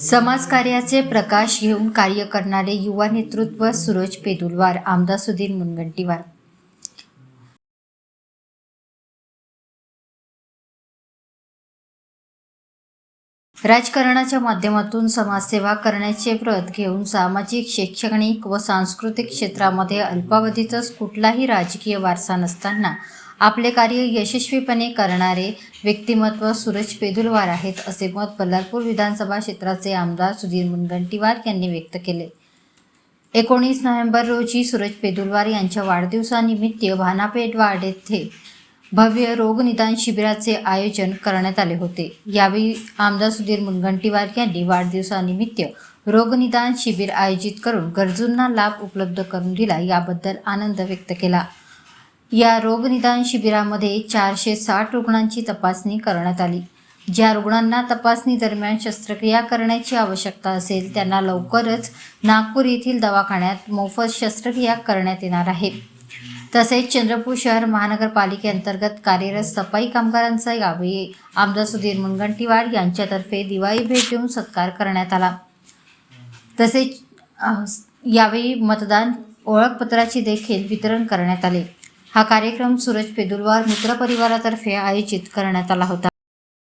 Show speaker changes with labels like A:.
A: समाजकार्याचे प्रकाश घेऊन कार्य करणारे युवा नेतृत्व सूरज पेदुलवार आमदार सुधीर मुनगंटीवार. राजकारणाच्या माध्यमातून समाजसेवा करण्याचे व्रत घेऊन सामाजिक शैक्षणिक व सांस्कृतिक क्षेत्रामध्ये अल्पावधीतच कुठलाही राजकीय वारसा नसताना आपले कार्य यशस्वीपणे करणारे व्यक्तिमत्व सूरज पेदुलवार आहेत असे मत बल्लारपूर विधानसभा क्षेत्राचे आमदार सुधीर मुनगंटीवार यांनी व्यक्त केले. एकोणीस नोव्हेंबर रोजी सूरज पेदुलवार यांच्या वाढदिवसानिमित्त भानापेठवाड येथे भव्य रोगनिदान शिबिराचे आयोजन करण्यात आले होते. यावेळी आमदार सुधीर मुनगंटीवार यांनी वाढदिवसानिमित्त रोगनिदान शिबिर आयोजित करून गरजूंना लाभ उपलब्ध करून दिला याबद्दल आनंद व्यक्त केला. या रोगनिदान शिबिरामध्ये चारशे साठ रुग्णांची तपासणी करण्यात आली. ज्या रुग्णांना तपासणी दरम्यान शस्त्रक्रिया करण्याची आवश्यकता असेल त्यांना लवकरच नागपूर येथील दवाखान्यात मोफत शस्त्रक्रिया करण्यात येणार आहे. तसेच चंद्रपूर शहर महानगरपालिकेअंतर्गत कार्यरत सफाई कामगारांचा यावेळी आमदार सुधीर मुनगंटीवार यांच्यातर्फे दिवाळी भेट देऊन सत्कार करण्यात आला. तसेच यावेळी मतदान ओळखपत्राचे देखील वितरण करण्यात आले. हा कार्यक्रम सूरज पेदुलवार मित्रपरिवारातर्फे आयोजित करण्यात आला होता.